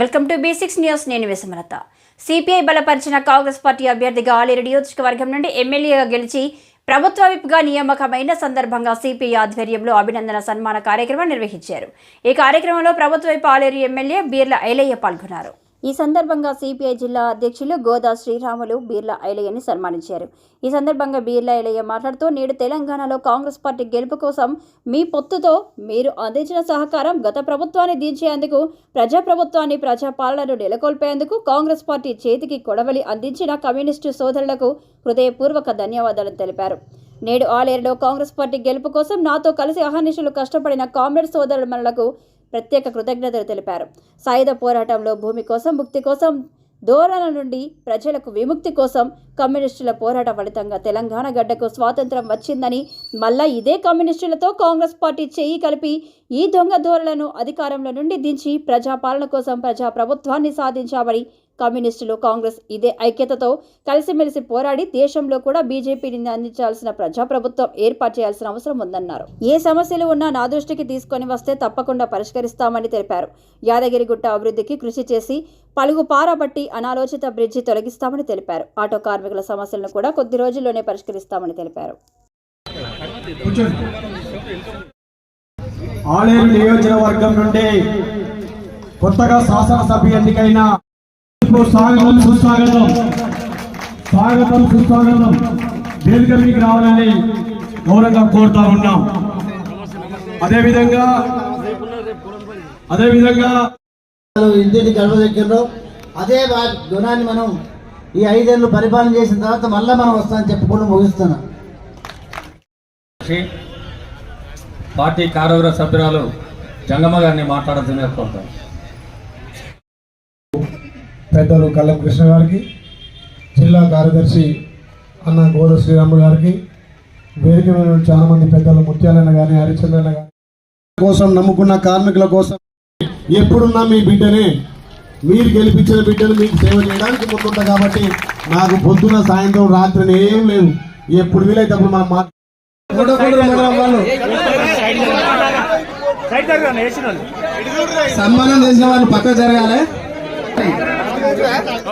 Welcome to basics news. నేను విసమలత CPI బలపరిచిన Congress party అభ్యర్థిగా ఆలేరు నియోజకవర్గం నుండి ఎమ్మెల్యేగా గెలిచి ప్రభుత్వ విప్గా నియామకమైన సందర్భంగా సిపిఐ ఆధ్వర్యంలో అభినందన సన్మాన కార్యక్రమం నిర్వహించారు. ఈ కార్యక్రమంలో ప్రభుత్వ వైపు ఆలేరు ఎమ్మెల్యే బీర్ల ఐలయ్య పాల్గొన్నారు. ఈ సందర్భంగా సిపిఐ జిల్లా అధ్యక్షులు గోదా శ్రీరాములు బీర్ల ఐలయ్యని సన్మానించారు. ఈ సందర్భంగా బీర్ల ఐలయ్య మాట్లాడుతూ నేడు తెలంగాణలో కాంగ్రెస్ పార్టీ గెలుపు కోసం మీ పొత్తుతో మీరు అందించిన సహకారం గత ప్రభుత్వాన్ని దించేందుకు ప్రజాప్రభుత్వాన్ని ప్రజాపాలనను నెలకొల్పేందుకు కాంగ్రెస్ పార్టీ చేతికి కొడవలి అందించిన కమ్యూనిస్టు సోదరులకు హృదయపూర్వక ధన్యవాదాలు తెలిపారు. నేడు ఆలేరులో కాంగ్రెస్ పార్టీ గెలుపు కోసం నాతో కలిసి అహర్నిశలు కష్టపడిన కామ్రేడ్ సోదరుమణులకు ప్రత్యేక కృతజ్ఞతలు తెలిపారు. సాయుధ పోరాటంలో భూమి కోసం ముక్తి కోసం దూరాల నుండి ప్రజలకు విముక్తి కోసం కమ్యూనిస్టుల పోరాట ఫలితంగా తెలంగాణ గడ్డకు స్వాతంత్రం వచ్చిందని మళ్ళా ఇదే కమ్యూనిస్టులతో కాంగ్రెస్ పార్టీ చేయి కలిపి ఈ దొంగ ధోరణులను అధికారంలో నుండి దించి ప్రజాపాలన కోసం ప్రజా ప్రభుత్వాన్ని సాధించామని కమ్యూనిస్టులు కాంగ్రెస్ ఇదే ఐక్యతతో కలిసిమెలిసి పోరాడి దేశంలో కూడా బీజేపీని అందించాల్సిన ప్రజాప్రభుత్వం ఏర్పాటు చేయాల్సిన అవసరం ఉందన్నారు. ఏ సమస్యలు ఉన్నా నా దృష్టికి తీసుకొని వస్తే తప్పకుండా పరిష్కరిస్తామని తెలిపారు. యాదగిరిగుట్ట అభివృద్ధికి కృషి చేసి పలుగు పారబట్టి అనాలోచిత బ్రిడ్జి తొలగిస్తామని తెలిపారు. ఆటో కార్మికుల సమస్యలను కూడా కొద్ది రోజుల్లోనే పరిష్కరిస్తామని తెలిపారు. ఆలేరు నియోజకవర్గం నుండి కొత్తగా శాసనసభ ఎన్నికైన స్వాగతం సుస్వాగతం. స్వాగతం సుస్వాగతం. వేదిక మీకు రావాలని గౌరవంగా కోరుతా ఉన్నాం. అదేవిధంగా అదేవిధంగా వాళ్ళు ఇంటిని గడవ దగ్గరలో అదే గుణాన్ని మనం ఈ ఐదేళ్ళు పరిపాలన చేసిన తర్వాత మళ్ళీ మనం వస్తామని చెప్పుకుంటూ ముగిస్తున్నాం. పార్టీ కార్యవర్గ సభ్యురాలు జంగమ్మ గారిని మాట్లాడుతూనే కోరుతాం. పెద్దలు కల్లం కృష్ణ గారికి జిల్లా కార్యదర్శి అన్న గోద శ్రీరాములు గారికి వేదిక మీద ఉన్న చాలా మంది పెద్దలు ముత్యాలన్న గారిని హరిచంద్రన్న గారి కోసం నమ్ముకున్న కార్మికుల కోసం ఎప్పుడున్నా మీ బిడ్డనే మీరు గెలిపించిన బిడ్డను మీకు సేవ చేయడానికి ముందుంటా కాబట్టి నాకు పొద్దున సాయంత్రం రాత్రి ఏం లేదు. ఎప్పుడు వీలైతే అప్పుడు మనం సన్మానం చేసిన వాళ్ళు పక్క జరగాలి. 对